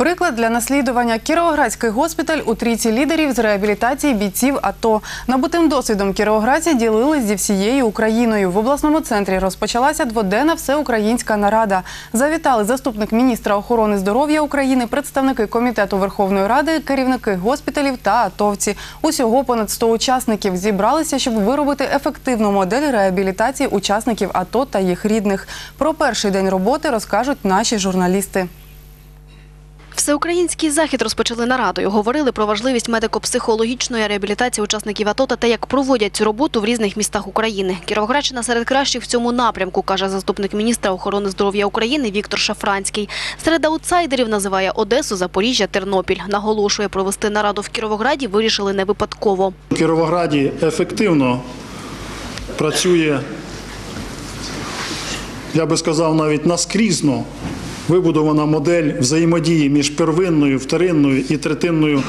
Приклад для наслідування Кіровоградський госпіталь у трійці лідерів з реабілітації бійців АТО. Набутим досвідом кіровоградці ділились зі всією Україною. В обласному центрі розпочалася дводенна всеукраїнська нарада. Завітали заступник міністра охорони здоров'я України, представники комітету Верховної Ради, керівники госпіталів та атовці. Усього понад 100 учасників зібралися, щоб виробити ефективну модель реабілітації учасників АТО та їх рідних. Про перший день роботи розкажуть наші журналісти. Всеукраїнський захід розпочали нарадою. Говорили про важливість медико-психологічної реабілітації учасників АТО та те, як проводять цю роботу в різних містах України. Кіровоградщина серед кращих в цьому напрямку, каже заступник міністра охорони здоров'я України Віктор Шафранський. Серед аутсайдерів називає Одесу, Запоріжжя, Тернопіль. Наголошує, провести нараду в Кіровограді вирішили не випадково. У Кіровограді ефективно працює, я би сказав, навіть наскрізно вибудована модель взаємодії між первинною, вторинною і третинною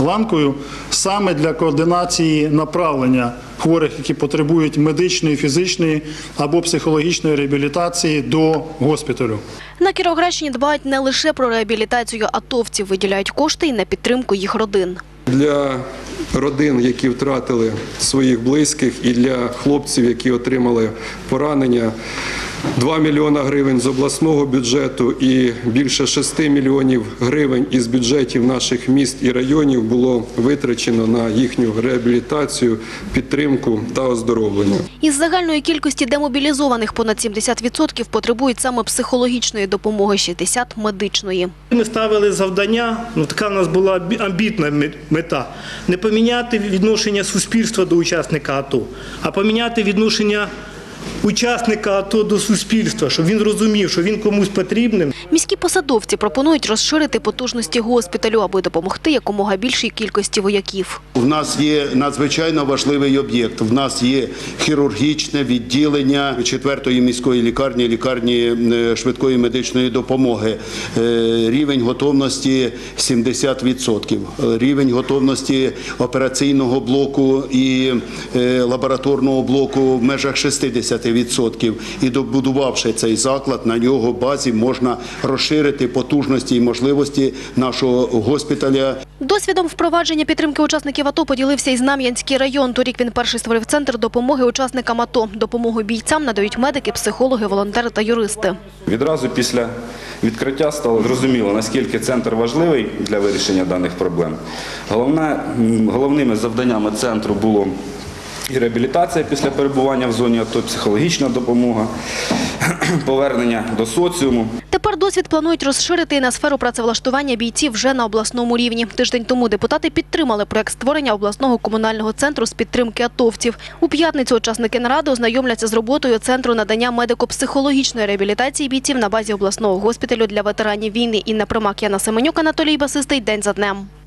ланкою саме для координації направлення хворих, які потребують медичної, фізичної або психологічної реабілітації до госпіталю. На Кіровоградщині дбають не лише про реабілітацію атовців, виділяють кошти і на підтримку їх родин. для родин, які втратили своїх близьких, і для хлопців, які отримали поранення. 2 мільйона гривень з обласного бюджету і більше 6 мільйонів гривень із бюджетів наших міст і районів було витрачено на їхню реабілітацію, підтримку та оздоровлення. Із загальної кількості демобілізованих понад 70% потребують саме психологічної допомоги, 60 – медичної. Ми ставили завдання, ну така в нас була амбітна мет- мета, не поміняти відношення суспільства до учасника АТО, а поміняти відношення учасника АТО до суспільства, щоб він розумів, що він комусь потрібним. Міські посадовці пропонують розширити потужності госпіталю, аби допомогти якомога більшій кількості вояків. У нас є надзвичайно важливий об'єкт. В нас є хірургічне відділення четвертої міської лікарні, лікарні е, швидкої медичної допомоги. Е, Рівень готовності 70%. Е, Рівень готовності операційного блоку і лабораторного блоку в межах 60%. І добудувавши цей заклад, на його базі можна розширити потужності і можливості нашого госпіталя. Досвідом впровадження підтримки учасників АТО поділився і Знам'янський район. Торік він перший створив центр допомоги учасникам АТО. Допомогу бійцям надають медики, психологи, волонтери та юристи. Відразу після відкриття стало зрозуміло, наскільки центр важливий для вирішення даних проблем. Головне, головними завданнями центру було і реабілітація після перебування в зоні АТО, психологічна допомога, повернення до соціуму. Тепер досвід планують розширити і на сферу працевлаштування бійців вже на обласному рівні. Тиждень тому депутати підтримали проект створення обласного комунального центру з підтримки атовців. У п'ятницю учасники наради ознайомляться з роботою центру надання медико-психологічної реабілітації бійців на базі обласного госпіталю для ветеранів війни. Інна Примак, Яна Семенюк, Анатолій Басистий. День за днем.